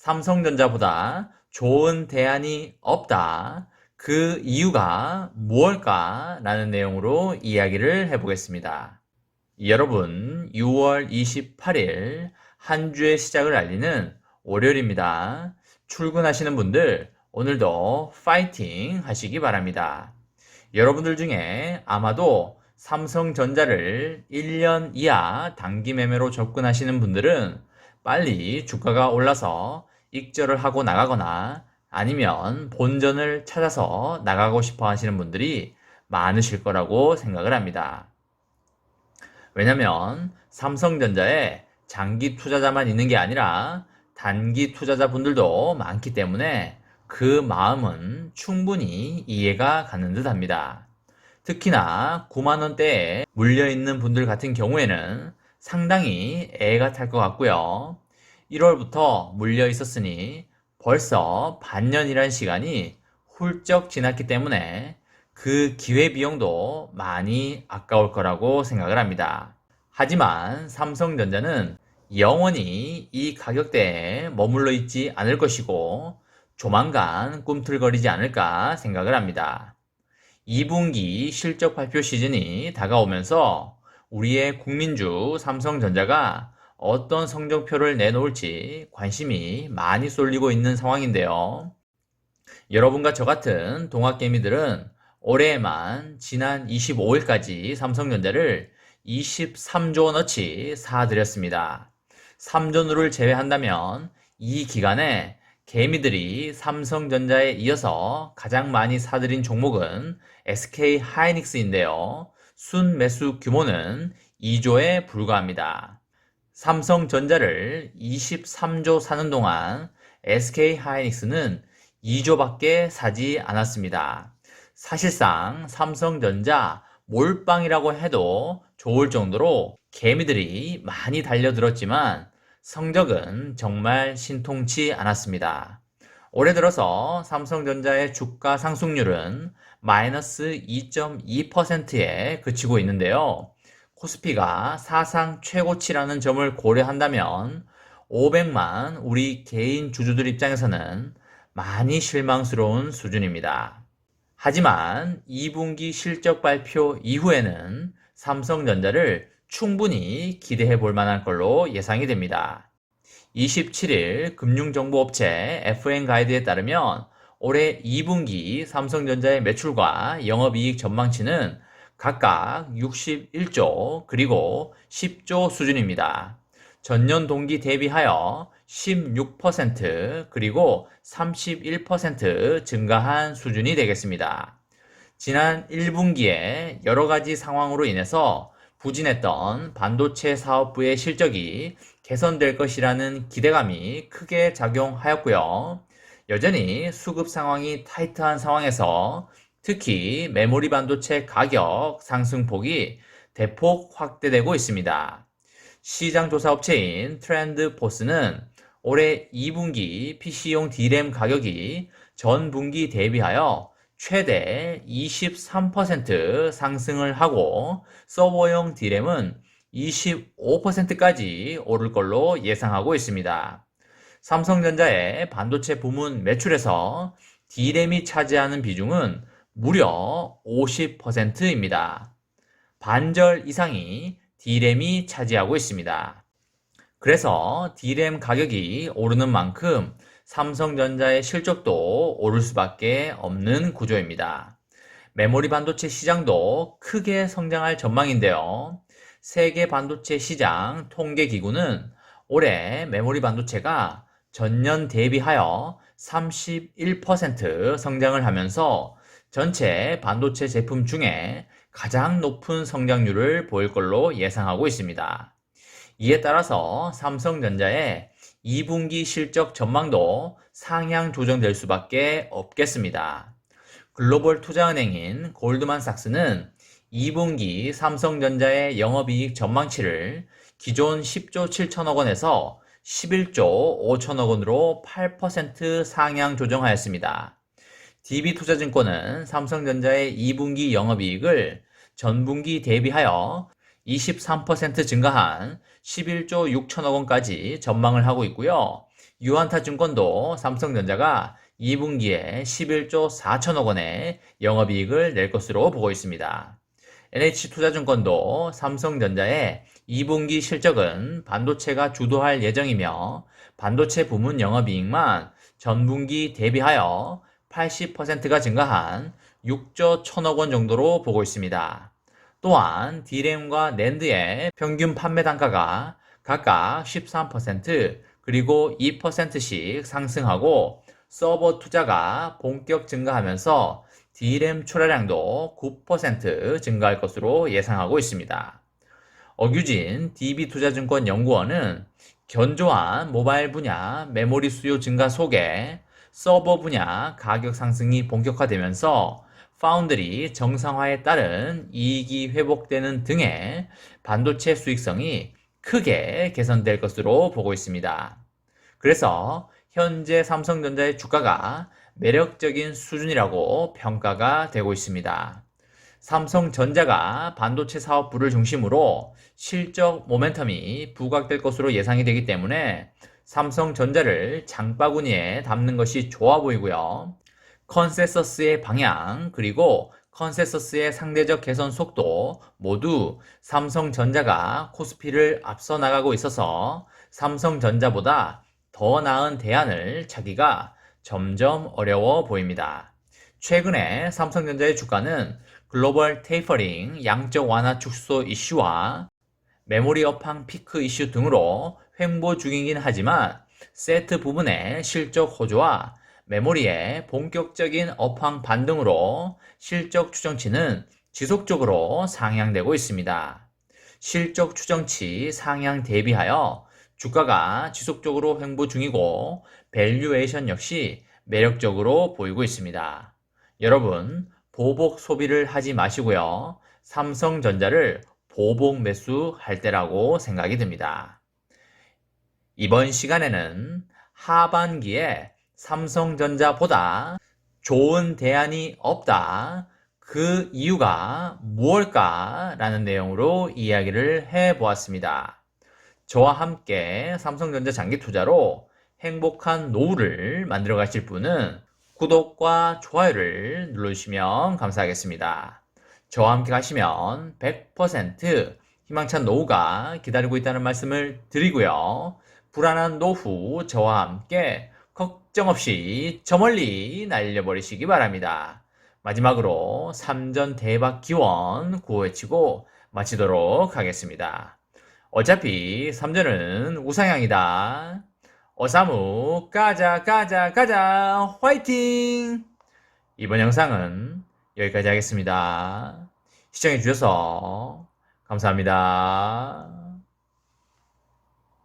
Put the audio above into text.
삼성전자보다 좋은 대안이 없다. 그 이유가 무엇일까? 라는 내용으로 이야기를 해보겠습니다. 여러분, 6월 28일 한 주의 시작을 알리는 월요일입니다. 출근하시는 분들, 오늘도 파이팅 하시기 바랍니다. 여러분들 중에 아마도 삼성전자를 1년 이하 단기 매매로 접근하시는 분들은 빨리 주가가 올라서 익절을 하고 나가거나 아니면 본전을 찾아서 나가고 싶어 하시는 분들이 많으실 거라고 생각을 합니다. 왜냐면 삼성전자에 장기 투자자만 있는 게 아니라 단기 투자자분들도 많기 때문에 그 마음은 충분히 이해가 가는 듯 합니다. 특히나 9만원대에 물려있는 분들 같은 경우에는 상당히 애가 탈 것 같고요. 1월부터 물려 있었으니 벌써 반년이란 시간이 훌쩍 지났기 때문에 그 기회비용도 많이 아까울 거라고 생각을 합니다. 하지만 삼성전자는 영원히 이 가격대에 머물러 있지 않을 것이고 조만간 꿈틀거리지 않을까 생각을 합니다. 2분기 실적 발표 시즌이 다가오면서 우리의 국민주 삼성전자가 어떤 성적표를 내놓을지 관심이 많이 쏠리고 있는 상황인데요. 여러분과 저 같은 동학개미들은 올해에만 지난 25일까지 삼성전자를 23조 원어치 사들였습니다. 3전후를 제외한다면 이 기간에 개미들이 삼성전자에 이어서 가장 많이 사들인 종목은 SK 하이닉스인데요. 순 매수 규모는 2조에 불과합니다. 삼성전자를 23조 사는 동안 SK 하이닉스는 2조밖에 사지 않았습니다. 사실상 삼성전자 몰빵이라고 해도 좋을 정도로 개미들이 많이 달려들었지만 성적은 정말 신통치 않았습니다. 올해 들어서 삼성전자의 주가 상승률은 마이너스 2.2%에 그치고 있는데요. 코스피가 사상 최고치라는 점을 고려한다면 500만 우리 개인 주주들 입장에서는 많이 실망스러운 수준입니다. 하지만 2분기 실적 발표 이후에는 삼성전자를 충분히 기대해 볼 만한 걸로 예상이 됩니다. 27일 금융정보업체 FN 가이드에 따르면 올해 2분기 삼성전자의 매출과 영업이익 전망치는 각각 61조 그리고 10조 수준입니다. 전년 동기 대비하여 16% 그리고 31% 증가한 수준이 되겠습니다. 지난 1분기에 여러 가지 상황으로 인해서 부진했던 반도체 사업부의 실적이 개선될 것이라는 기대감이 크게 작용하였고요. 여전히 수급 상황이 타이트한 상황에서 특히 메모리 반도체 가격 상승폭이 대폭 확대되고 있습니다. 시장 조사 업체인 트렌드 포스는 올해 2분기 PC용 D램 가격이 전 분기 대비하여 최대 23% 상승을 하고 서버용 D램은 25%까지 오를 걸로 예상하고 있습니다. 삼성전자의 반도체 부문 매출에서 D램이 차지하는 비중은 무려 50%입니다. 반절 이상이 D램이 차지하고 있습니다. 그래서 D램 가격이 오르는 만큼 삼성전자의 실적도 오를 수밖에 없는 구조입니다. 메모리 반도체 시장도 크게 성장할 전망인데요. 세계 반도체 시장 통계 기구는 올해 메모리 반도체가 전년 대비하여 31% 성장을 하면서 전체 반도체 제품 중에 가장 높은 성장률을 보일 걸로 예상하고 있습니다. 이에 따라서 삼성전자의 2분기 실적 전망도 상향 조정될 수밖에 없겠습니다. 글로벌 투자은행인 골드만삭스는 2분기 삼성전자의 영업이익 전망치를 기존 10조 7천억 원에서 11조 5천억 원으로 8% 상향 조정하였습니다. DB투자증권은 삼성전자의 2분기 영업이익을 전분기 대비하여 23% 증가한 11조 6천억 원까지 전망을 하고 있고요. 유한타증권도 삼성전자가 2분기에 11조 4천억 원의 영업이익을 낼 것으로 보고 있습니다. NH투자증권도 삼성전자의 2분기 실적은 반도체가 주도할 예정이며 반도체 부문 영업이익만 전분기 대비하여 80%가 증가한 6조 1천억 원 정도로 보고 있습니다. 또한 D램과 낸드의 평균 판매 단가가 각각 13% 그리고 2%씩 상승하고 서버 투자가 본격 증가하면서 D램 출하량도 9% 증가할 것으로 예상하고 있습니다. 어규진 DB투자증권 연구원은 견조한 모바일 분야 메모리 수요 증가 속에 서버 분야 가격 상승이 본격화되면서 파운드리 정상화에 따른 이익이 회복되는 등의 반도체 수익성이 크게 개선될 것으로 보고 있습니다. 그래서 현재 삼성전자의 주가가 매력적인 수준이라고 평가가 되고 있습니다. 삼성전자가 반도체 사업부를 중심으로 실적 모멘텀이 부각될 것으로 예상이 되기 때문에 삼성전자를 장바구니에 담는 것이 좋아 보이고요. 컨센서스의 방향 그리고 컨센서스의 상대적 개선 속도 모두 삼성전자가 코스피를 앞서 나가고 있어서 삼성전자보다 더 나은 대안을 찾기가 점점 어려워 보입니다. 최근에 삼성전자의 주가는 글로벌 테이퍼링 양적 완화 축소 이슈와 메모리 업황 피크 이슈 등으로 횡보 중이긴 하지만 세트 부분의 실적 호조와 메모리의 본격적인 업황 반등으로 실적 추정치는 지속적으로 상향되고 있습니다. 실적 추정치 상향 대비하여 주가가 지속적으로 횡보 중이고 밸류에이션 역시 매력적으로 보이고 있습니다. 여러분, 보복 소비를 하지 마시고요. 삼성전자를 보복 매수할 때라고 생각이 듭니다. 이번 시간에는 하반기에 삼성전자보다 좋은 대안이 없다. 그 이유가 무엇일까? 라는 내용으로 이야기를 해 보았습니다. 저와 함께 삼성전자 장기 투자로 행복한 노후를 만들어 가실 분은 구독과 좋아요를 눌러주시면 감사하겠습니다. 저와 함께 가시면 100% 희망찬 노후가 기다리고 있다는 말씀을 드리고요. 불안한 노후 저와 함께 걱정 없이 저 멀리 날려버리시기 바랍니다. 마지막으로 3전 대박 기원 구호외치고 마치도록 하겠습니다. 어차피 3전은 우상향이다. 어사무 가자 가자 가자 화이팅! 이번 영상은 여기까지 하겠습니다. 시청해주셔서 감사합니다.